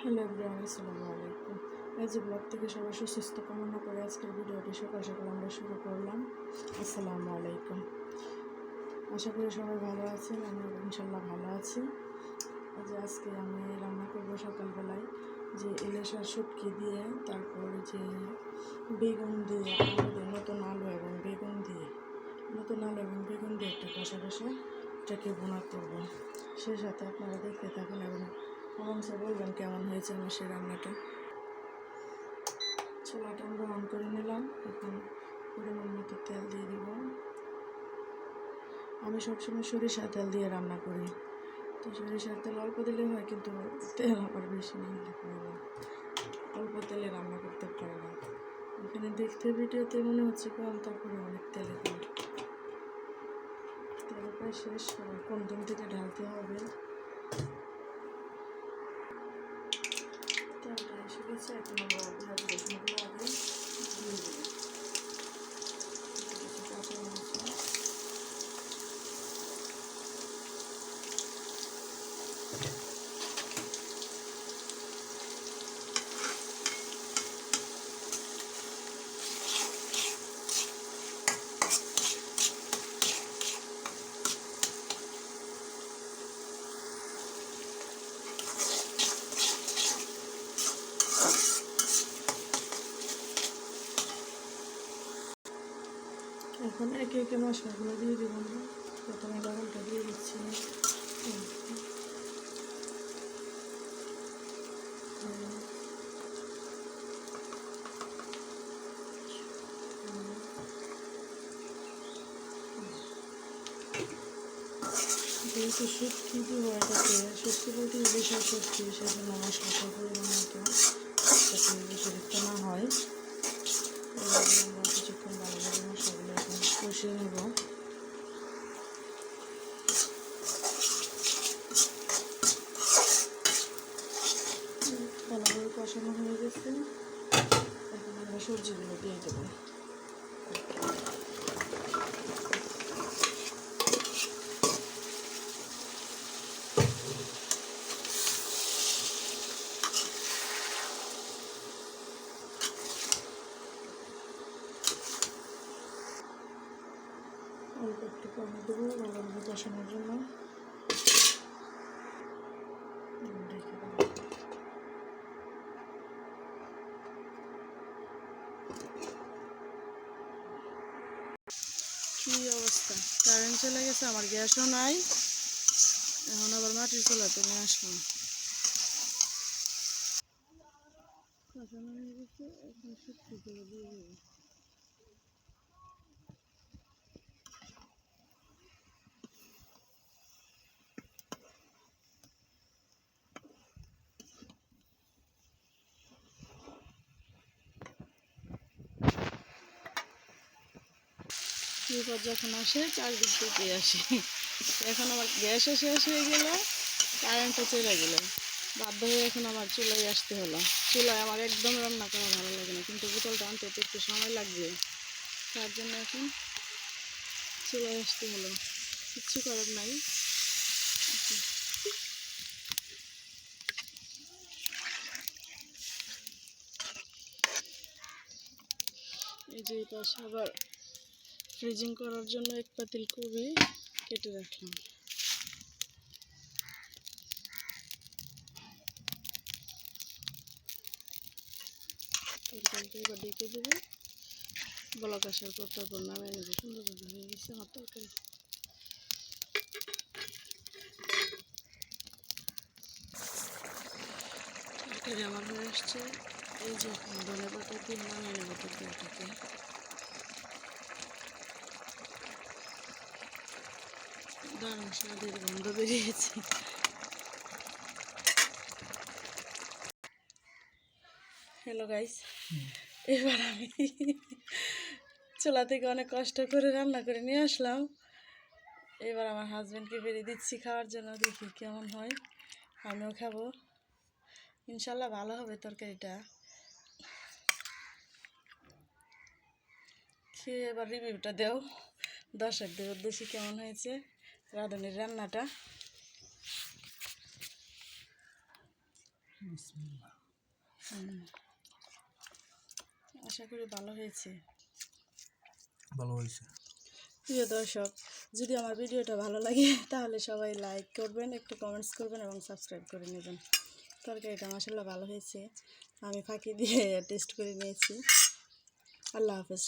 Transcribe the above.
Hello everyone, আসসালামু আলাইকুম। যে ব্লগ থেকে সবাই সুস্থ কামনা করে আজকের ভিডিওটি সকাল সকাল আমরা শুরু করলাম। আসসালামু আলাইকুম। আশা করি সবাই ভালো আছেন আমি ইনশাল্লাহ ভালো আছি। যে আজকে আমি রান্না করব সকালবেলায় যে ইলিশ আর শুটকি দিয়ে, তারপর যে বেগুন দিয়ে নতুন আলু এবং বেগুন দিয়ে, নতুন আলু এবং বেগুন দিয়ে একটা কষা কষা এটাকে বোনা করব। সেই সাথে আপনারা দেখতে থাকুন এবং কমেন্টসে বলবেন কেমন হয়েছে আমার সেই রান্নাটা? ছোলাটা আমরা অন করে নিলাম, এখন পরিমাণ মতো তেল দিয়ে দিব। আমি সবসময় সরিষার তেল দিয়ে রান্না করি। তো সরিষার তেল অল্প দিলে হয়, কিন্তু তেল আবার বেশি না হলে অল্প তেলে রান্না করতে পারে না। এখানে দেখতে ভিডিওতে মনে হচ্ছে কম, তারপরে অনেক তেলে তেল প্রায় শেষ কোন দিন থেকে ঢালতে হবে। গেছে এখন আমরা পেঁয়াজ রসুনগুলো আগে দিয়ে দেবো এখন একে একে মশলাগুলো দিয়ে দেবো আমরা প্রথমে লবণটা দিয়ে দিচ্ছি। যেহেতু শুটকি দিব এটাকে বলতে আর শুটকি, সেজন্য মশলাটা পরিমাণ মতো যাতে অতিরিক্ত না হয় এভাবে আমরা কিছুক্ষণ ভালোভাবে মশলাগুলো এখন কষিয়ে নেব ভালোভাবে কষানো হয়ে গেছে এখন আমরা সবজিগুলো দিয়ে দেবো অল্প একটু পানি দেবো ভালোভাবে কষানোর জন্য রেখে দেবো কি অবস্থা? কারেন্ট চলে গেছে, আমার গ্যাসও নাই। এখন আবার মাটির চুলাতে নিয়ে আসলাম এখন শুক্তি করে দিয়ে বিপদ যখন আসে, চারদিক থেকে আসে। এখন আমার গ্যাসও শেষ হয়ে গেল, কারেন্টও চলে গেল। বাধ্য হয়ে এখন আমার চুলাই আসতে হলো। চুলায় আমার একদম রান্না করা ভালো লাগে না, কিন্তু বোতলটা আনতে তো একটু সময় লাগবে। তার জন্য এখন চুলায় আসতে হলো। কিচ্ছু করার নাই। এই যে পাশে আবার ফ্রিজিং করার জন্য এক পাতিল কবি কেটে রাখলাম। ডেকে দেবো। পর তারপর নামিয়ে নেব। সুন্দরভাবে হয়ে গেছে আমার তরকারি। তরকারি আমার হয়ে আসছে। এই যে ধনে পাতা দিয়ে নামিয়ে নেব তরকারিটাকে। স্বাদের গন্ধ বেরিয়েছে। হ্যালো গাইস এবার আমি চুলা থেকে অনেক কষ্ট করে রান্না করে নিয়ে আসলাম। এবার আমার হাজব্যান্ডকে বেরিয়ে দিচ্ছি খাওয়ার জন্য। দেখি কেমন হয়। আমিও খাব। ইনশাল্লাহ ভালো হবে তরকারিটা। খেয়ে এবার রিভিউটা দেও। দর্শকদের উদ্দেশ্যে কেমন হয়েছে? রাঁধুনির রান্নাটা। আশা করি ভালো হয়েছে। ভালো হয়েছে। প্রিয় দর্শক যদি আমার ভিডিওটা ভালো লাগে তাহলে সবাই লাইক করবেন একটু কমেন্টস করবেন এবং সাবস্ক্রাইব করে নেবেন। তরকারিটা মাসাল্লাহ ভালো হয়েছে। আমি ফাঁকি দিয়ে টেস্ট করে নিয়েছি। আল্লাহ হাফেজ।